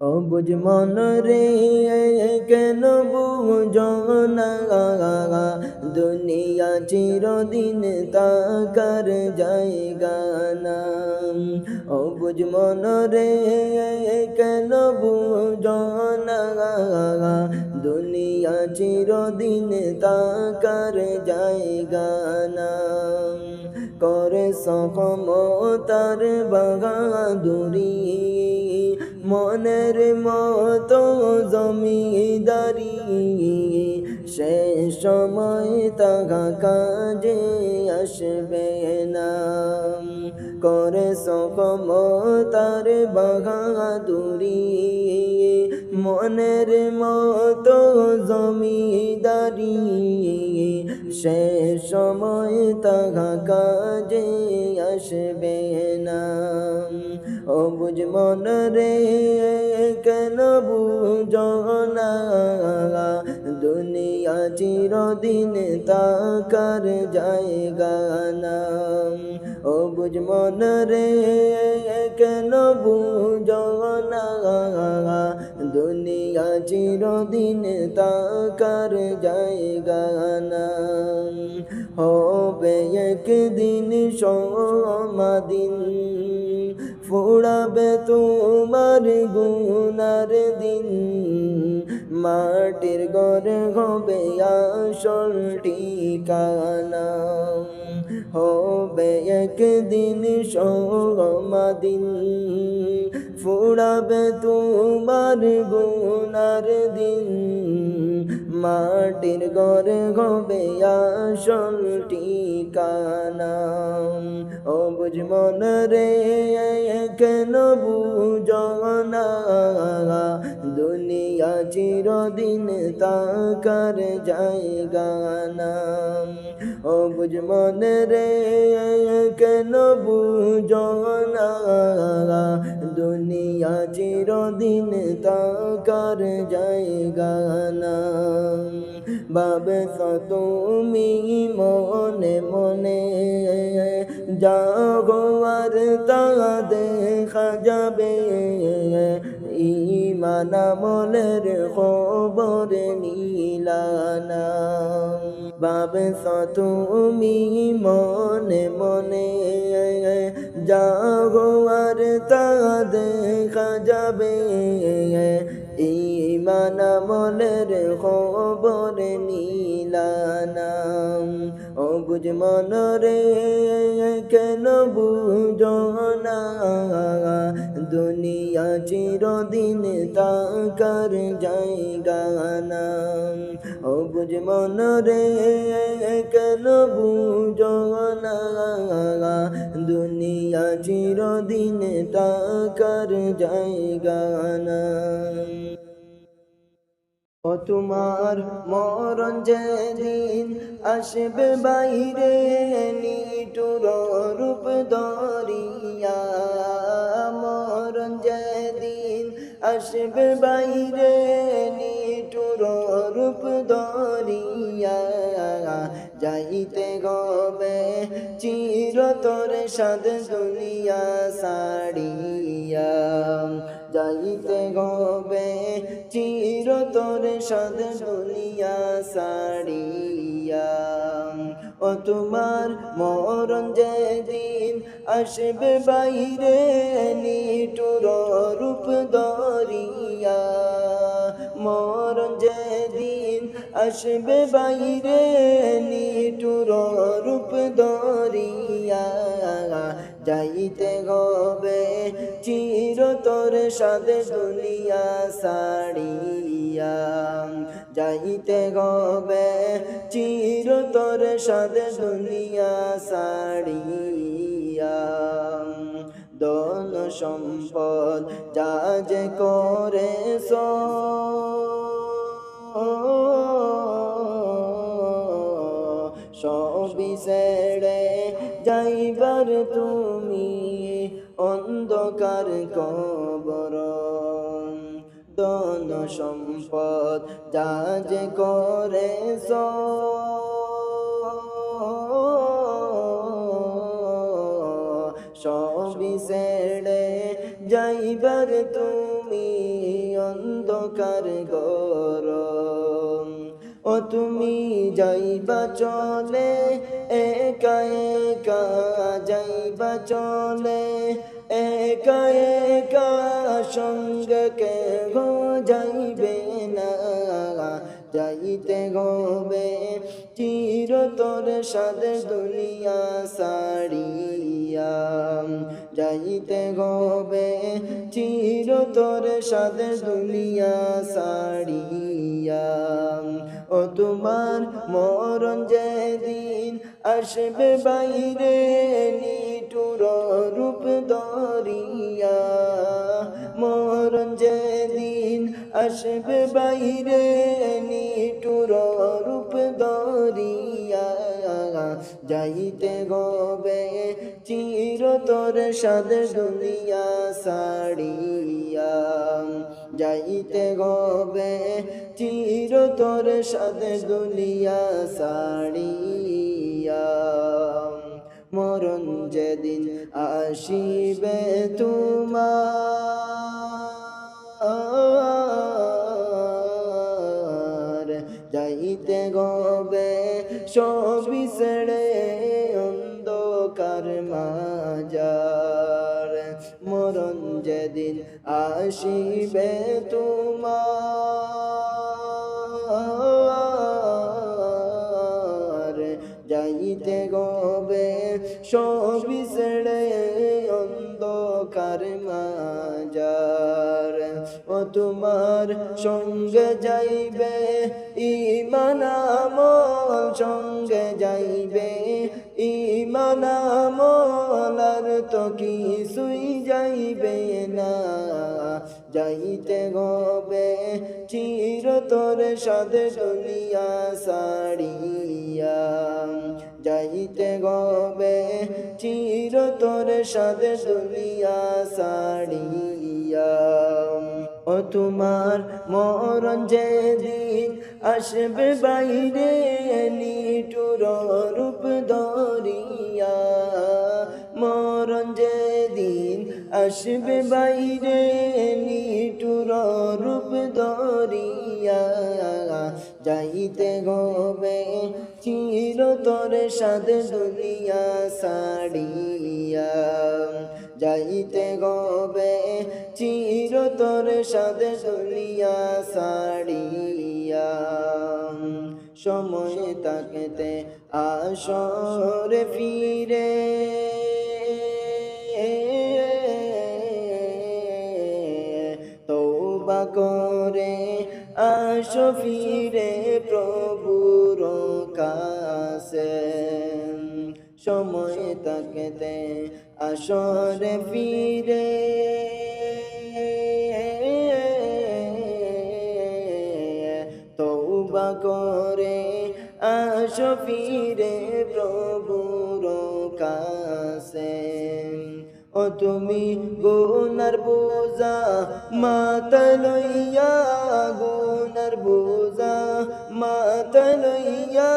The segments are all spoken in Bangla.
অবুজ মন রে, কেন বুঝনা? দুনিয়া চিরদিন তাকার জায়গা না। অবুজ মন রে, কেন বুঝনা? দুনিয়া চিরদিন তাকার জায়গা না। করে সকম তার বাগাদুরি মনের মতো জমিদারি, সে সময় তাগা কাজে আসবে না। করে সকম তার বাগাদুরি মনের মতো জমিদারি, সে সময় তাগা কাজে আসবে না। বুঝ মন রে, কেন বুঝো না দুনিয়া চিরদিন তাকার জায়গা না। ও বুঝ মন রে, কেন বুঝো না দুনিয়া চিরদিন তাকার জায়গা না। হবে একদিন সমাদিন ফুড়াবে তোমার গুনার দিন। মাটির ঘরে হবে আসল ঠিকানা। হবে একদিন সমাদিন ফুড়াবে তোমার গুনার দিন। মাটির ঘরে হবে আসল ঠিকানা। ও বুঝ মন রে কেন বুঝ না দুনিয়া চিরদিন তাকার জায়গা না ও বুঝ মন রে কেন বুঝ না দুনিয়া চিরদিন তাকার জায়গা না বাবে তুমি মনে মনে যাগো আর তা দেখা যাবে। ইমান আমলের খবর নীলানা বাবে তুমি মনে মনে যাগো আর তা দেখা যাবে। ইমান আমলের খবর নীলানা ও বুঝ মন কেন বুঝো না? দুনিয়া চিরদিন তাকার জায়গা না। ও বুঝ মন রে কেন বুঝো না? দুনিয়া চিরদিন তাকার জায়গা না। ও তোমার মরণ যেদিন আসবে বাইরে, নিটুর রূপ দরিয়া। আসবে বাইরে নিটুর রূপ দরিয়া যাইতে গবে চিরতর সাদ দুনিয়া সাড়িয়া যাইতে গবে চিরতর সাদ দুনিয়া সাড়িয়া ও তোমার মরণ যেদিন আসবে বাইরে নিটুর রূপ দরিয়া মরণ যেদিন আসবে বাইরে নিটুর রূপ দরিয়া যাইতে গবে চিরতর সাদে দুনিয়া সাড়িয়া যাইতে গবে চিরতর সাদে দুনিয়া সাড়িয়া দন সম্পদ যা যে করে সবই ছেড়ে যাইবার তুমি অন্ধকার কবর। দন সম্পদ যা যে করে সবই ছেড়ে যাইবার তুমি অন্ধকার গরম ও তুমি যাইবা চলে একা একা যাইবা চলে একা একা সঙ্গে কে গো যাইবে না যাইতে গবে চির তোর সাদে দুনিয়া সাড়িয়া যাইতে গবে চির তোর সাদে দুনিয়া সাড়িয়া ও তোমার মরণ যেদিন আসবে বাইরে নিটুর রূপ দরিয়া মরণ যেদিন আসবে বাইরে নিটুর রূপ দরিয়া যাইতে গবে চির তোর সাদ দুনিয়া সাড়িয়া যাইতে গবে চির তোর সাদ দুনিয়া সাড়িয়া মরণ যেদিন আসিবে তোমার। যাইতে গবে সবি অন্ধকার মাজার। মরণ যেদিন আসিবে তোমার। যাইতে গবে সবি ছেড়ে অন্ধকার মাজার। ও তোমার সঙ্গে যাইবে ইমানামল সঙ্গে যাইবে ইমানামল আর তো কিছুই যাইবে না। যাইতে গবে চির তোর সাথে দুনিয়া সাড়িয়া যাইতে গবে চির তোর সাথে দুনিয়া সাড়িয়া ও তোমার মরণ যেদিন আসবে বাইরে নিটুর রূপ দরিয়া মরণ যেদিন আসবে বাইরে নিটুর রূপ দরিয়া। যাইতে গবে চির তোর সাদ দুনিয়া সাড়িয়া। যাইতে গবে চির তোর সাদ দুনিয়া সাড়িয়া। সময় তাকেতে আসর ফিরে। আসো ফিরে প্রভুর কাছে। সময় তাকেতে আসরে ফিরে। তৌবা করে আসো ফিরে প্রভুর কাছে। ও তুমি গুনার বোঝা মাতা লইয়া গুনার বোঝা মাতা লইয়া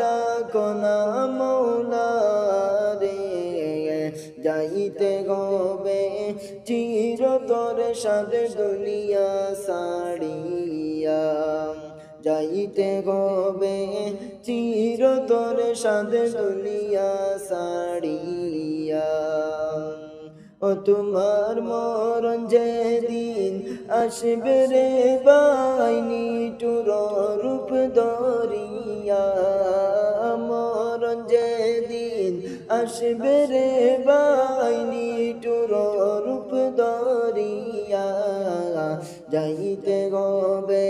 ডাকো না মৌলা রে যাইতে গবে চির তোর সাথে দুনিয়া সাড়িয়া যাইতে গবে চির তোর সাথে দুনিয়া সাড়িয়া ও তোমার মরণ যেদিন আসবে রে বাইনি টুর রূপ দরিয়া, মরণ যেদিন আসবে রে বাইনি টুর রূপ দরিয়া, যাইতে গবে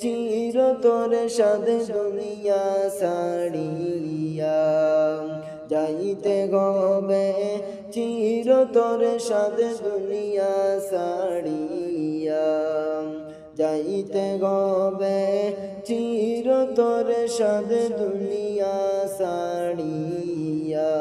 চির তোর সাদ দুনিয়া সাড়িয়া যাইতে গবে চির তোর সাদ দুনিয়া সাড়িয়া যাইতে গবে চির তোর সাদ দুনিয়া সাড়িয়া